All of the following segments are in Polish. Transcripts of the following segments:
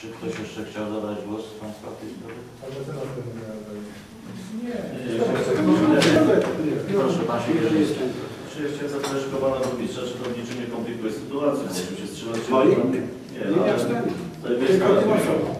Czy ktoś jeszcze chciał zabrać głos z Państwa w tej sprawie? Ale to na pewno nie Proszę Pan jest ten- Czy chciałem zapytać Pana Burmistrza, czy to w niczym nie komplikuje sytuacji, musimy się wstrzymać. Moim? Nie, Nie ale to jest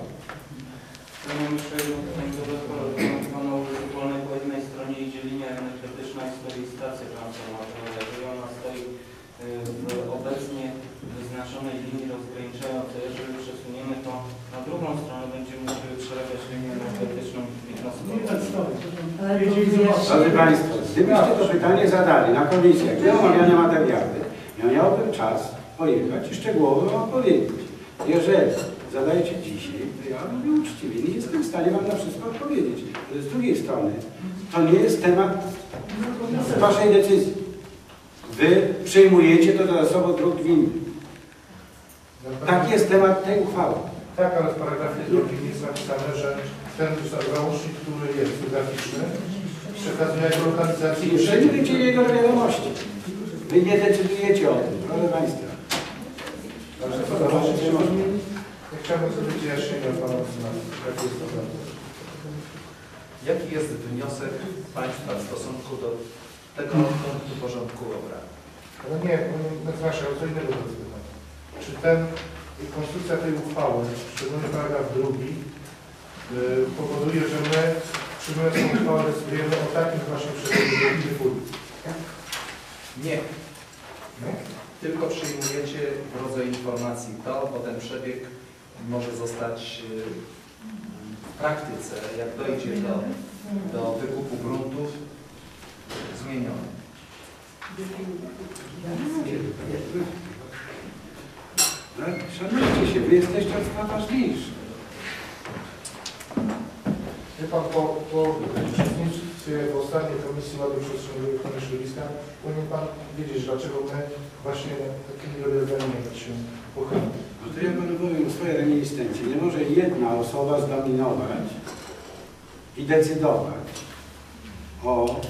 stronę, będziemy musieli przerabiać linię energetyczną i transportową. Drodzy Państwo, gdybyście to pytanie zadali na komisjach, gdzie omawiane materiały, ja miałbym czas pojechać i szczegółowo odpowiedzieć. Jeżeli zadajecie dzisiaj, to ja mówię uczciwie, nie jestem w stanie Wam na wszystko odpowiedzieć. Ale z drugiej strony, to nie jest temat Waszej decyzji. Wy przyjmujecie to dodatkowo dróg gminy. Tak jest temat tej uchwały. Tak, ale w paragrafie drugim jest napisane, że ten załącznik, który jest graficzny, przekazuje jako lokalizację. I przyjmujecie jego do wiadomości. Wy nie decydujecie o tym, proszę Państwa. Dobrze, to zobaczyć nie można. Ja chciałbym sobie wyjaśnienia od Pana jak jest to. Jaki jest wniosek Państwa w stosunku do tego punktu porządku obrad? Ale nie, no, no, znaczy, o co innego to. Czy ten, konstrukcja tej uchwały, szczególnie paragraf drugi, y, powoduje, że my przyjmując tę uchwałę decydujemy o takim właśnie przebiegu fuli? Nie. Tylko przyjmujecie w rodzaju informacji to, bo ten przebieg może zostać y, w praktyce, jak dojdzie do, do wykupu gruntów, zmieniony. No, Szanujcie się, wy jesteście od spraw ważniejszych. Wie Pan, po, po uczestnictwie w ostatniej Komisji Ładu Przestrzennego i Ochrony Środowiska powinien Pan wiedzieć, dlaczego my właśnie takimi rozwiązaniami się pochylamy. No to ja panu powiem o swojej reminiscencji. Nie może jedna osoba zdominować i decydować o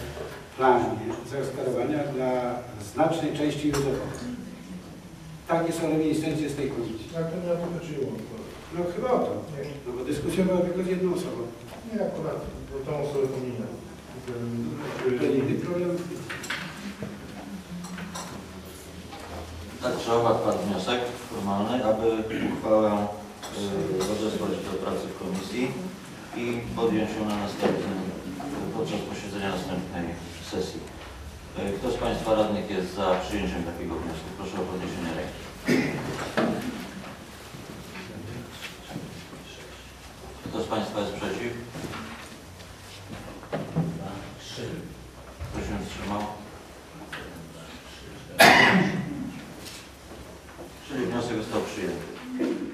planie zagospodarowania dla znacznej części Józefowa. Takie są reminiscencje z tej komisji. Jak to nie o to chodziło? No chyba o to. Nie, No bo dyskusja była tylko z jedną osobą. nie akurat, bo tą osobę pominę. To inny problem. Tak czy owak padł wniosek formalny, aby uchwałę y, odesłać do pracy w komisji i podjąć ją na następnym, podczas posiedzenia następnej sesji. Y, Kto z Państwa radnych jest za przyjęciem takiego wniosku? Proszę o podniesienie ręki. Kto z Państwa jest przeciw? Kto się wstrzymał? Czyli wniosek został przyjęty.